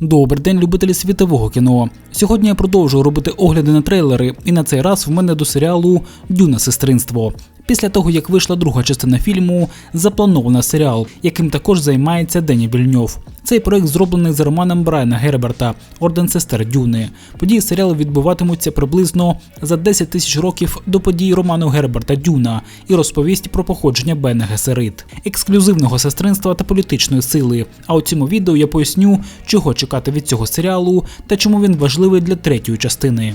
Добрий день, любителі світового кіно. Сьогодні я продовжую робити огляди на трейлери, і на цей раз в мене до серіалу Дюна сестринство. Після того, як вийшла друга частина фільму, заплановано серіал, яким також займається Дені Вільньов. Цей проект зроблений за романом Брайана Герберта Орден сестер Дюни. Події серіалу відбуватимуться приблизно за 10 тисяч років до подій роману Герберта Дюна і розповість про походження Бена Гесерит, ексклюзивного сестринства та політичної сили. А у цьому відео я поясню, чого чекати від цього серіалу та чому він важливий для третьої частини.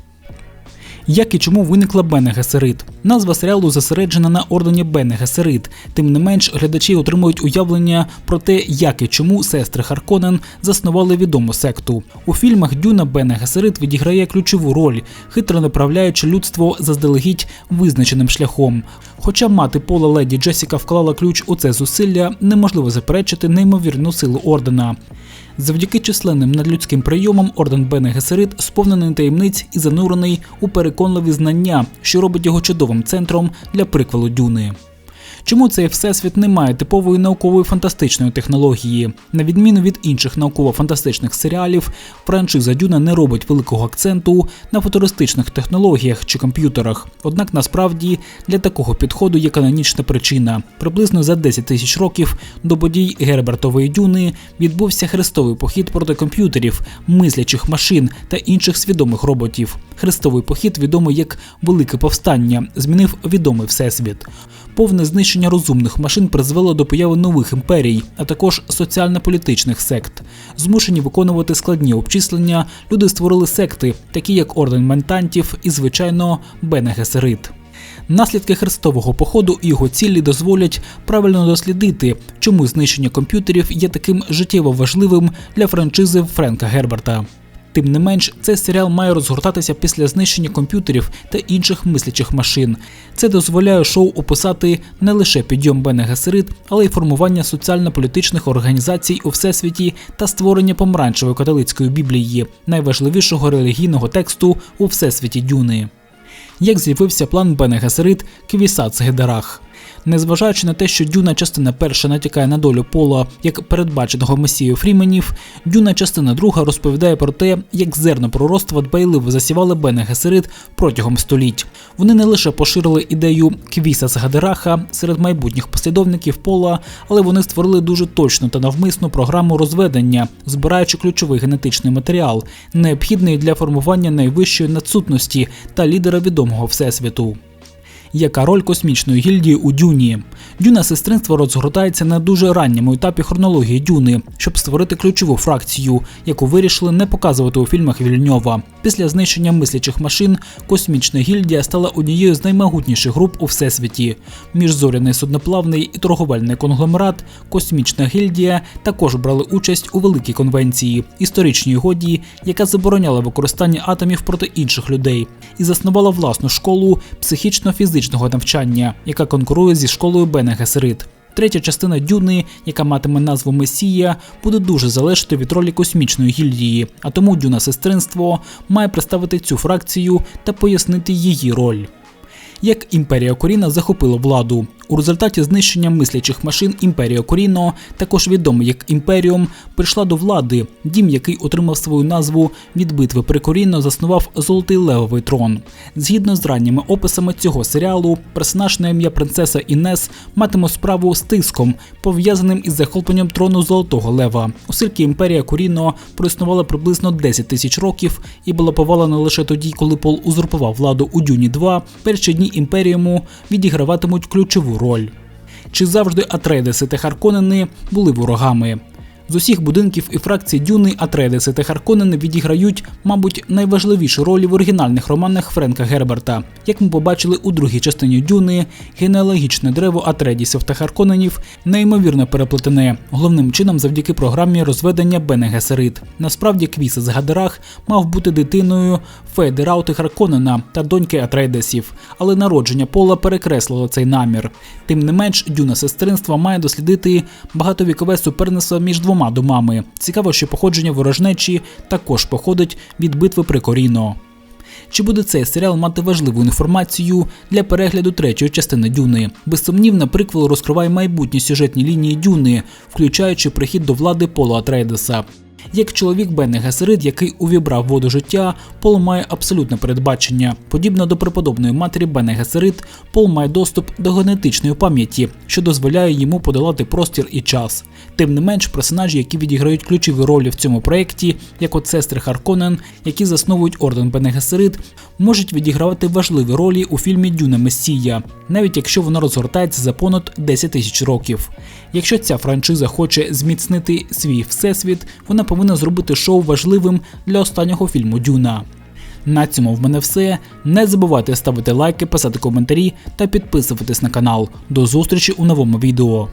Як і чому виникла Бене Гесерит? Назва серіалу зосереджена на ордені Бене Гесерит. Тим не менш, глядачі отримують уявлення про те, як і чому сестри Харконен заснували відому секту. У фільмах Дюна Бене Гесерит відіграє ключову роль, хитро направляючи людство заздалегідь визначеним шляхом. Хоча мати Пола леді Джесіка вклала ключ у це зусилля, неможливо заперечити неймовірну силу ордена. Завдяки численним надлюдським прийомам орден Бене Гесерит сповнений таємниць і занурений у переконливі знання, що робить його чудовим центром для приквелу Дюни. Чому цей всесвіт не має типової наукової фантастичної технології? На відміну від інших науково-фантастичних серіалів, франшиза Дюна не робить великого акценту на футуристичних технологіях чи комп'ютерах. Однак насправді для такого підходу є канонічна причина. Приблизно за 10 тисяч років до подій Гербертової Дюни відбувся хрестовий похід проти комп'ютерів, мислячих машин та інших свідомих роботів. Хрестовий похід, відомий як Велике Повстання, змінив відомий всесвіт. Повне знищення розумних машин призвело до появи нових імперій, а також соціально-політичних сект. Змушені виконувати складні обчислення, люди створили секти, такі як Орден Ментантів і, звичайно, Бене Гесерит. Наслідки хрестового походу і його цілі дозволять правильно дослідити, чому знищення комп'ютерів є таким життєво важливим для франшизи Френка Герберта. Тим не менш, цей серіал має розгортатися після знищення комп'ютерів та інших мислячих машин. Це дозволяє шоу описати не лише підйом Бене Гесерит, але й формування соціально-політичних організацій у всесвіті та створення помаранчевої католицької біблії, найважливішого релігійного тексту у всесвіті Дюни. Як з'явився план Бене Гесерит Квісац Гедарах. Незважаючи на те, що Дюна частина перша натякає на долю пола як передбаченого месію Фріменів, Дюна частина друга розповідає про те, як зерно пророцтва дбайливо засівали Бене Гесерит протягом століть. Вони не лише поширили ідею Квіса з Гадераха серед майбутніх послідовників пола, але вони створили дуже точну та навмисну програму розведення, збираючи ключовий генетичний матеріал, необхідний для формування найвищої надсутності та лідера відомого всесвіту. Яка роль космічної гільдії у Дюні? Дюна сестринство розгортається на дуже ранньому етапі хронології Дюни, щоб створити ключову фракцію, яку вирішили не показувати у фільмах Вільньова. Після знищення мислячих машин космічна гільдія стала однією з наймогутніших груп у всесвіті. Міжзоряний судноплавний і торговельний конгломерат, космічна гільдія також брали участь у великій конвенції, історичній годі, яка забороняла використання атомів проти інших людей, і заснувала власну школу психічно-фізичного навчання, яка конкурує зі школою Бене Гесерит. Третя частина Дюни, яка матиме назву Месія, буде дуже залежати від ролі космічної гільдії, а тому Дюна сестринство має представити цю фракцію та пояснити її роль. Як імперія Коріна захопила владу у результаті знищення мислячих машин імперія Коріно, також відома як Імперіум, прийшла до влади. Дім, який отримав свою назву від битви при Коріно, заснував Золотий Левовий трон. Згідно з ранніми описами цього серіалу, персонаж на ім'я принцеса Інес матиме справу з тиском, пов'язаним із захопленням трону Золотого Лева, оскільки імперія Коріно проіснувала приблизно 10 тисяч років і була повалена лише тоді, коли Пол узурпував владу у Дюні 2, перші дні імперіуму відіграватимуть ключову роль. Чи завжди Атрейдеси та Харконени були ворогами? З усіх будинків і фракцій Дюни Атрейдеси та Харконнени відіграють, мабуть, найважливіші ролі в оригінальних романах Френка Герберта. Як ми побачили у другій частині Дюни, генеалогічне древо Атрейдісів та Харконненів неймовірно переплетене, головним чином завдяки програмі розведення Бене Гесерит. Насправді Квіса з Гадерах мав бути дитиною Фейди Раути Харконнена та доньки Атрейдесів, але народження Пола перекреслило цей намір. Тим не менш, Дюна сестринства має дослідити багатовікове суперництво між двома домами. Цікаво, що походження ворожнечі також походить від битви при Коріно. Чи буде цей серіал мати важливу інформацію для перегляду третьої частини Дюни? Безсумнівно, приквел розкриває майбутні сюжетні лінії Дюни, включаючи прихід до влади Пола Атрейдеса. Як чоловік Бене Гесерид, який увібрав воду життя, Пол має абсолютне передбачення. Подібно до преподобної матері Бене Гесерид, Пол має доступ до генетичної пам'яті, що дозволяє йому подолати простір і час. Тим не менш, персонажі, які відіграють ключові ролі в цьому проєкті, як от сестри Харконен, які засновують орден Бене Гесерид, можуть відігравати важливі ролі у фільмі Дюна Месія, навіть якщо воно розгортається за понад 10 тисяч років. Якщо ця франшиза хоче зміцнити свій всесвіт, вона повинна зробити шоу важливим для останнього фільму Дюна. На цьому в мене все. Не забувайте ставити лайки, писати коментарі та підписуватись на канал. До зустрічі у новому відео.